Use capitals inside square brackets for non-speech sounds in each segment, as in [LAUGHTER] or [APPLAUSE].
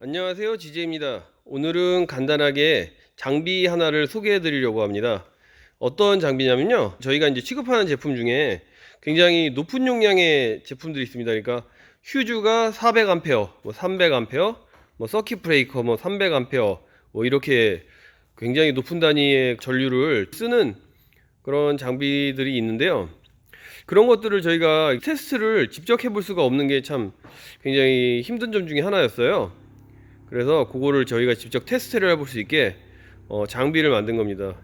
안녕하세요 지제입니다. 오늘은 간단하게 장비 하나를 소개해 드리려고 합니다. 어떤 장비냐면요. 저희가 이제 취급하는 제품 중에 굉장히 높은 용량의 제품들이 있습니다. 그러니까 휴즈가 400A 뭐 300A 뭐 서킷 브레이커 뭐 300A 뭐 이렇게 굉장히 높은 단위의 전류를 쓰는 그런 장비들이 있는데요. 그런 것들을 저희가 테스트를 직접 해볼 수가 없는 게 참 굉장히 힘든 점 중에 하나였어요. 그래서 그거를 저희가 직접 테스트를 해볼 수 있게 어, 장비를 만든 겁니다.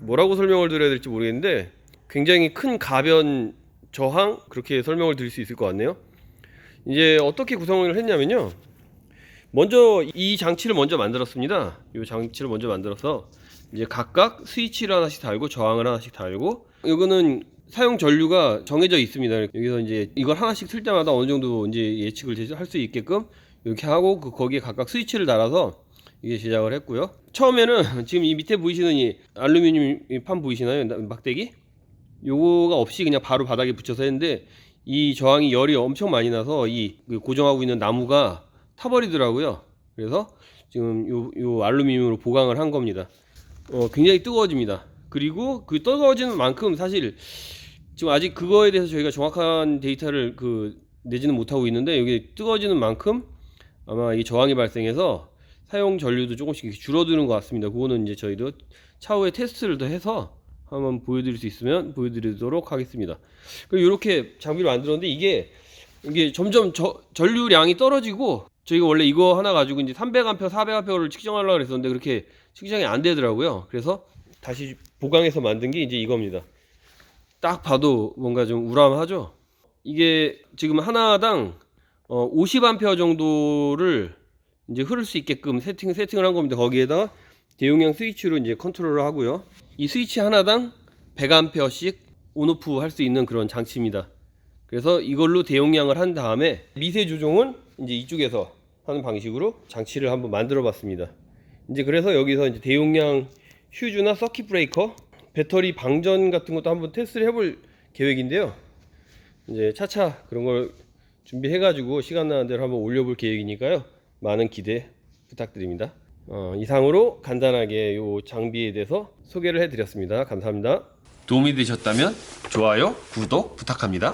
뭐라고 설명을 드려야 될지 모르겠는데 굉장히 큰 가변 저항 그렇게 설명을 드릴 수 있을 것 같네요. 이제 어떻게 구성을 했냐면요. 먼저 이 장치를 먼저 만들었습니다. 이 장치를 먼저 만들어서 이제 각각 스위치를 하나씩 달고 저항을 하나씩 달고 이거는 사용 전류가 정해져 있습니다. 여기서 이제 이걸 하나씩 틀 때마다 어느 정도 이제 예측을 할 수 있게끔 이렇게 하고 그 거기에 각각 스위치를 달아서 이게 제작을 했고요. 처음에는 [LAUGHS] 지금 이 밑에 보이시는 이 알루미늄 이판 보이시나요? 나- 막대기? 요거가 없이 그냥 바로 바닥에 붙여서 했는데 이 저항이 열이 엄청 많이 나서 이그 고정하고 있는 나무가 타버리더라고요. 그래서 지금 요, 요 알루미늄으로 보강을 한 겁니다. 어, 굉장히 뜨거워집니다. 그리고 그 뜨거워지는 만큼 사실 지금 아직 그거에 대해서 저희가 정확한 데이터를 그 내지는 못하고 있는데 여기 뜨거워지는 만큼 아마 이 저항이 발생해서 사용 전류도 조금씩 줄어드는 것 같습니다. 그거는 이제 저희도 차후에 테스트를 더 해서 한번 보여드릴 수 있으면 보여드리도록 하겠습니다. 그리고 이렇게 장비를 만들었는데 이게 이게 점점 저, 전류량이 떨어지고 저희가 원래 이거 하나 가지고 이제 300A, 400A를 측정하려고 그랬었는데 그렇게 측정이 안 되더라고요. 그래서 다시 보강해서 만든 게 이제 이겁니다. 딱 봐도 뭔가 좀 우람하죠. 이게 지금 하나당 어, 50A 정도를 이제 흐를 수 있게끔 세팅 세팅을 한 겁니다. 거기에다 대용량 스위치로 이제 컨트롤을 하고요. 이 스위치 하나당 100A씩 온오프 할 수 있는 그런 장치입니다. 그래서 이걸로 대용량을 한 다음에 미세 조정은 이제 이쪽에서 하는 방식으로 장치를 한번 만들어 봤습니다. 이제 그래서 여기서 이제 대용량 휴즈나 서킷 브레이커, 배터리 방전 같은 것도 한번 테스트를 해볼 계획인데요. 이제 차차 그런 걸 준비해 가지고 시간 나는 대로 한번 올려볼 계획이니까요. 많은 기대 부탁드립니다. 어, 이상으로 간단하게 이 장비에 대해서 소개를 해드렸습니다. 감사합니다. 도움이 되셨다면 좋아요, 구독 부탁합니다.